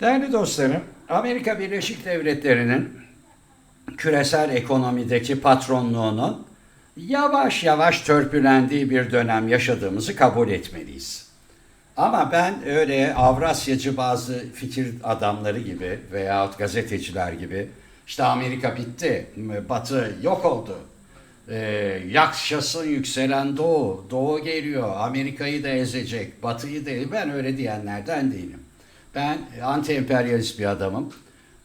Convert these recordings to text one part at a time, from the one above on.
Değerli dostlarım, Amerika Birleşik Devletleri'nin küresel ekonomideki patronluğunun yavaş yavaş törpülendiği bir dönem yaşadığımızı kabul etmeliyiz. Ama ben öyle Avrasyacı bazı fikir adamları gibi veyahut gazeteciler gibi işte Amerika bitti, Batı yok oldu, ee, yaşasın yükselen Doğu, Doğu geliyor, Amerika'yı da ezecek, Batı'yı da ben öyle diyenlerden değilim. Ben anti-emperyalist bir adamım.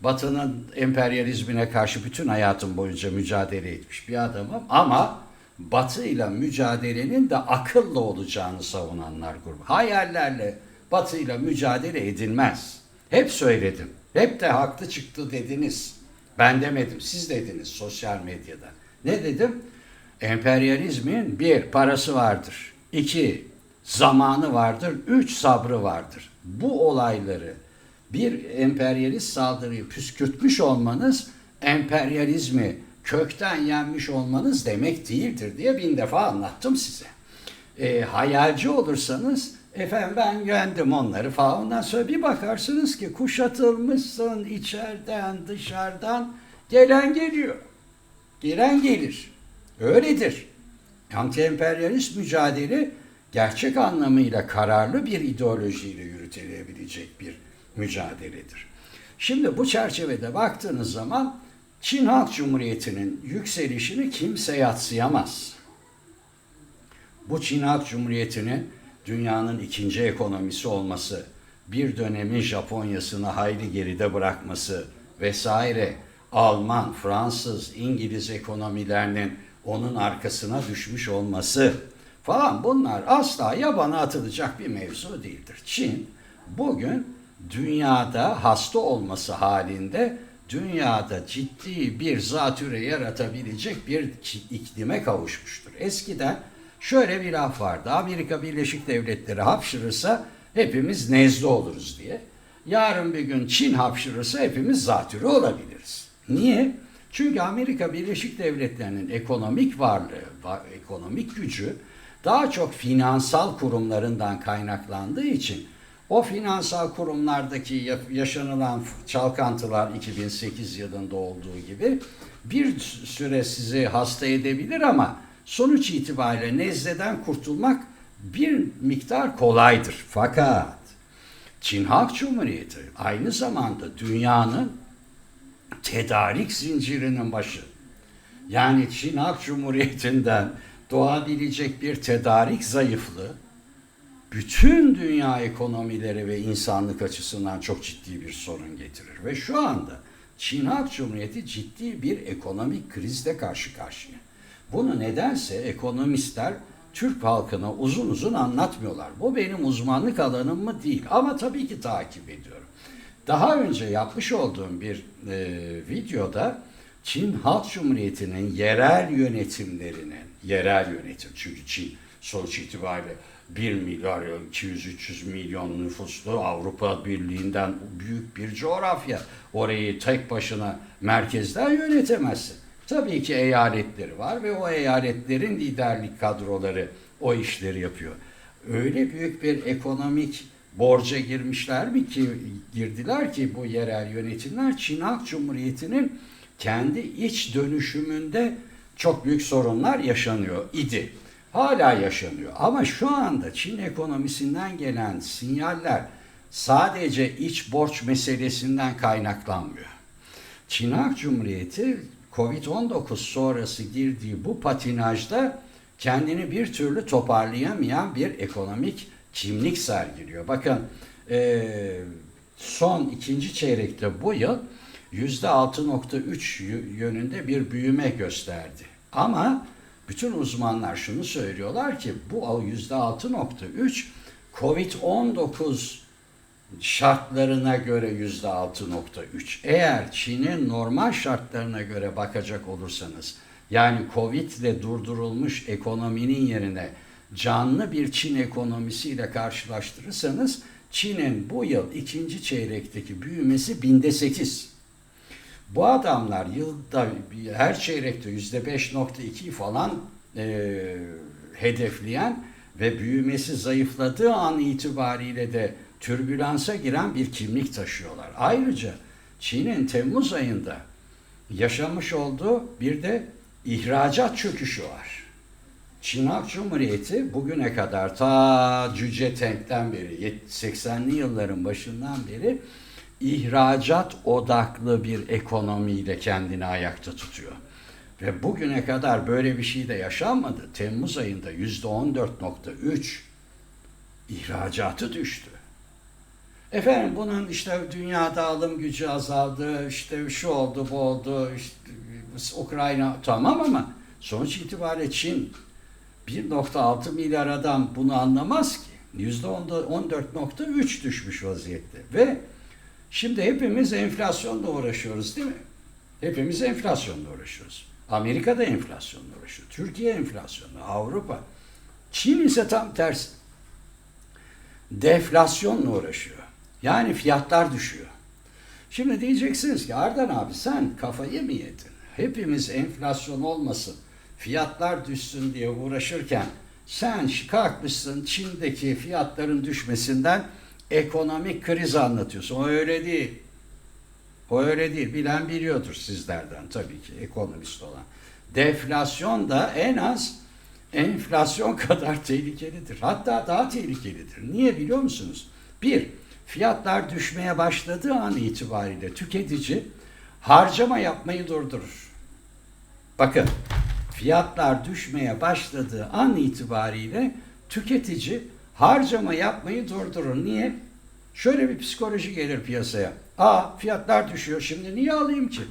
Batı'nın emperyalizmine karşı bütün hayatım boyunca mücadele etmiş bir adamım. Ama Batı ile mücadelenin de akıllı olacağını savunanlar grubu. Hayallerle Batı ile mücadele edilmez. Hep söyledim. Hep de haklı çıktı dediniz. Ben demedim. Siz dediniz sosyal medyada. Ne dedim? Emperyalizmin bir parası vardır. İki zamanı vardır. Üç sabrı vardır. Bu olayları bir emperyalist saldırıyı püskürtmüş olmanız emperyalizmi kökten yenmiş olmanız demek değildir diye bin defa anlattım size. E, hayalci olursanız efendim ben yendim onları falan ondan sonra bir bakarsınız ki kuşatılmışsın içeriden dışarıdan gelen geliyor. Gelen gelir. Öyledir. Anti-emperyalist mücadele gerçek anlamıyla kararlı bir ideolojiyle yürütülebilecek bir mücadeledir. Şimdi bu çerçevede baktığınız zaman Çin Halk Cumhuriyeti'nin yükselişini kimse yatsıyamaz. Bu Çin Halk Cumhuriyeti'nin dünyanın ikinci ekonomisi olması, bir dönemin Japonya'sını hayli geride bırakması vesaire, Alman, Fransız, İngiliz ekonomilerinin onun arkasına düşmüş olması falan bunlar asla yabana atılacak bir mevzu değildir. Çin bugün dünyada hasta olması halinde dünyada ciddi bir zatüre yaratabilecek bir iklime kavuşmuştur. Eskiden şöyle bir laf vardı. Amerika Birleşik Devletleri hapşırırsa hepimiz nezle oluruz diye. Yarın bir gün Çin hapşırırsa hepimiz zatürre olabiliriz. Niye? Çünkü Amerika Birleşik Devletleri'nin ekonomik varlığı, ekonomik gücü daha çok finansal kurumlarından kaynaklandığı için o finansal kurumlardaki yaşanılan çalkantılar 2008 yılında olduğu gibi bir süre sizi hasta edebilir ama sonuç itibariyle nezleden kurtulmak bir miktar kolaydır. Fakat Çin Halk Cumhuriyeti aynı zamanda dünyanın tedarik zincirinin başı. Yani Çin Halk Cumhuriyeti'nden doğabilecek bir tedarik zayıflığı bütün dünya ekonomileri ve insanlık açısından çok ciddi bir sorun getirir. Ve şu anda Çin Halk Cumhuriyeti ciddi bir ekonomik krizle karşı karşıya. Bunu nedense ekonomistler Türk halkına uzun uzun anlatmıyorlar. Bu benim uzmanlık alanım mı değil ama tabii ki takip ediyorum. Daha önce yapmış olduğum bir e, videoda Çin Halk Cumhuriyeti'nin yerel yönetimlerinin, yerel yönetim çünkü Çin sonuç itibariyle 1 milyar 200-300 milyon nüfuslu Avrupa Birliği'nden büyük bir coğrafya. Orayı tek başına merkezden yönetemezsin. Tabii ki eyaletleri var ve o eyaletlerin liderlik kadroları o işleri yapıyor. Öyle büyük bir ekonomik borca girmişler mi ki girdiler ki bu yerel yönetimler Çin Halk Cumhuriyeti'nin kendi iç dönüşümünde çok büyük sorunlar yaşanıyor idi. Hala yaşanıyor. Ama şu anda Çin ekonomisinden gelen sinyaller sadece iç borç meselesinden kaynaklanmıyor. Çin Halk Cumhuriyeti Covid-19 sonrası girdiği bu patinajda kendini bir türlü toparlayamayan bir ekonomik kimlik sergiliyor. Bakın son ikinci çeyrekte bu yıl %6.3 yönünde bir büyüme gösterdi. Ama bütün uzmanlar şunu söylüyorlar ki bu %6.3 Covid-19 şartlarına göre %6.3. Eğer Çin'in normal şartlarına göre bakacak olursanız yani Covid ile durdurulmuş ekonominin yerine canlı bir Çin ekonomisiyle karşılaştırırsanız Çin'in bu yıl ikinci çeyrekteki büyümesi binde sekiz. Bu adamlar yılda her çeyrekte yüzde 5.2 falan e, hedefleyen ve büyümesi zayıfladığı an itibariyle de türbülansa giren bir kimlik taşıyorlar. Ayrıca Çin'in Temmuz ayında yaşamış olduğu bir de ihracat çöküşü var. Çin Halk Cumhuriyeti bugüne kadar ta Cüce Teng'den beri 80'li yılların başından beri ihracat odaklı bir ekonomiyle kendini ayakta tutuyor. Ve bugüne kadar böyle bir şey de yaşanmadı. Temmuz ayında yüzde 14.3 ihracatı düştü. Efendim bunun işte dünyada alım gücü azaldı, işte şu oldu, bu oldu, işte Ukrayna tamam ama sonuç itibariyle Çin 1.6 milyar adam bunu anlamaz ki. %14.3 düşmüş vaziyette. Ve şimdi hepimiz enflasyonla uğraşıyoruz değil mi? Hepimiz enflasyonla uğraşıyoruz. Amerika da enflasyonla uğraşıyor. Türkiye enflasyonla, Avrupa. Çin ise tam tersi. Deflasyonla uğraşıyor. Yani fiyatlar düşüyor. Şimdi diyeceksiniz ki Ardan abi sen kafayı mı yedin? Hepimiz enflasyon olmasın, fiyatlar düşsün diye uğraşırken sen kalkmışsın Çin'deki fiyatların düşmesinden ekonomik kriz anlatıyorsun. O öyle değil. O öyle değil. Bilen biliyordur sizlerden tabii ki ekonomist olan. Deflasyon da en az enflasyon kadar tehlikelidir. Hatta daha tehlikelidir. Niye biliyor musunuz? Bir, fiyatlar düşmeye başladığı an itibariyle tüketici harcama yapmayı durdurur. Bakın, fiyatlar düşmeye başladığı an itibariyle tüketici harcama yapmayı durdurur. Niye? Şöyle bir psikoloji gelir piyasaya. Aa fiyatlar düşüyor şimdi niye alayım ki?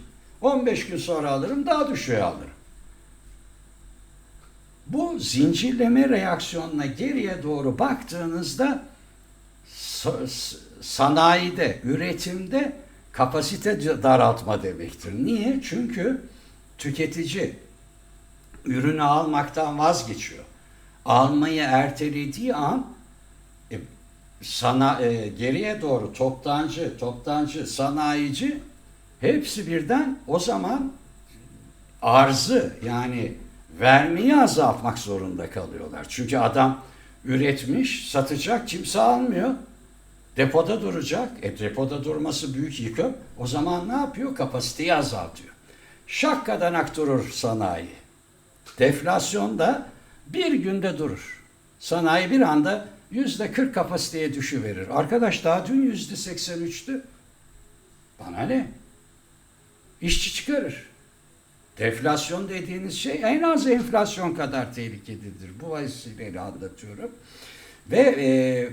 15 gün sonra alırım daha düşüyor alırım. Bu zincirleme reaksiyonuna geriye doğru baktığınızda sanayide, üretimde kapasite daraltma demektir. Niye? Çünkü tüketici ürünü almaktan vazgeçiyor. Almayı ertelediği an sana e, geriye doğru toptancı, toptancı, sanayici hepsi birden o zaman arzı yani vermeyi azaltmak zorunda kalıyorlar. Çünkü adam üretmiş, satacak, kimse almıyor. Depoda duracak. E depoda durması büyük yıkım. O zaman ne yapıyor? Kapasiteyi azaltıyor. Şakkadanak durur sanayi. Deflasyonda bir günde durur. Sanayi bir anda yüzde 40 kapasiteye düşüverir. Arkadaş daha dün yüzde 83'tü. Bana ne? İşçi çıkarır. Deflasyon dediğiniz şey en az enflasyon kadar tehlikelidir. Bu vesileyle anlatıyorum. Ve e,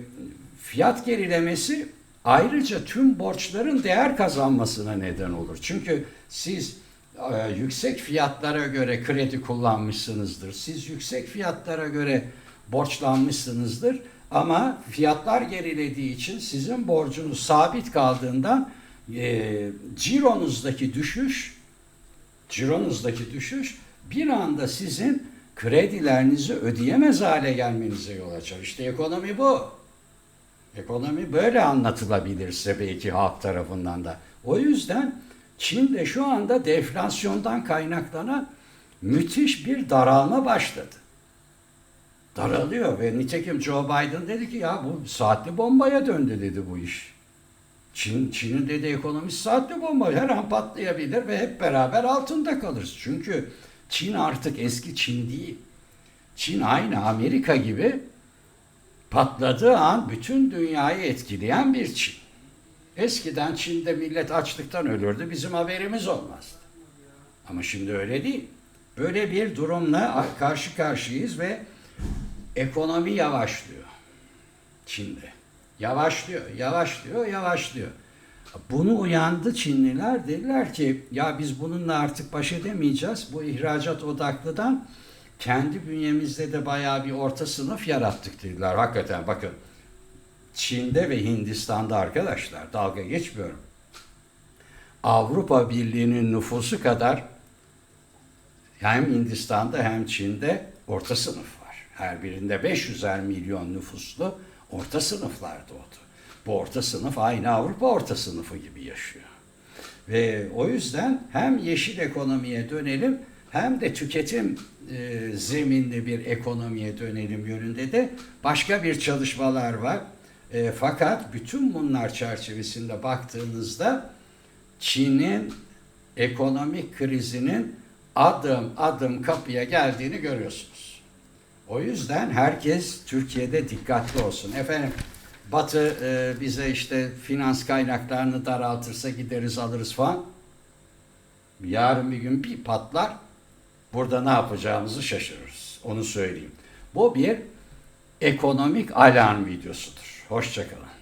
fiyat gerilemesi ayrıca tüm borçların değer kazanmasına neden olur. Çünkü siz e, yüksek fiyatlara göre kredi kullanmışsınızdır. Siz yüksek fiyatlara göre borçlanmışsınızdır. Ama fiyatlar gerilediği için sizin borcunuz sabit kaldığından e, cironuzdaki düşüş cironuzdaki düşüş bir anda sizin kredilerinizi ödeyemez hale gelmenize yol açar. İşte ekonomi bu. Ekonomi böyle anlatılabilirse belki halk tarafından da. O yüzden Çin de şu anda deflasyondan kaynaklanan müthiş bir daralma başladı. Daralıyor ve nitekim Joe Biden dedi ki ya bu saatli bombaya döndü dedi bu iş. Çin, Çin'in dedi ekonomisi saatli bomba her an patlayabilir ve hep beraber altında kalırız. Çünkü Çin artık eski Çin değil. Çin aynı Amerika gibi patladığı an bütün dünyayı etkileyen bir Çin. Eskiden Çin'de millet açlıktan ölürdü, bizim haberimiz olmazdı. Ama şimdi öyle değil. Böyle bir durumla karşı karşıyayız ve ekonomi yavaşlıyor Çin'de. Yavaşlıyor, yavaşlıyor, yavaşlıyor. Bunu uyandı Çinliler. Dediler ki ya biz bununla artık baş edemeyeceğiz. Bu ihracat odaklıdan kendi bünyemizde de bayağı bir orta sınıf yarattık dediler. Hakikaten bakın Çin'de ve Hindistan'da arkadaşlar dalga geçmiyorum. Avrupa Birliği'nin nüfusu kadar hem Hindistan'da hem Çin'de orta sınıf. Her birinde 500'er milyon nüfuslu orta sınıflar doğdu. Bu orta sınıf aynı Avrupa orta sınıfı gibi yaşıyor. Ve o yüzden hem yeşil ekonomiye dönelim hem de tüketim e, zeminli bir ekonomiye dönelim yönünde de başka bir çalışmalar var. E, fakat bütün bunlar çerçevesinde baktığınızda Çin'in ekonomik krizinin adım adım kapıya geldiğini görüyorsunuz. O yüzden herkes Türkiye'de dikkatli olsun. Efendim Batı e, bize işte finans kaynaklarını daraltırsa gideriz alırız falan. Yarın bir gün bir patlar. Burada ne yapacağımızı şaşırırız. Onu söyleyeyim. Bu bir ekonomik alarm videosudur. Hoşçakalın.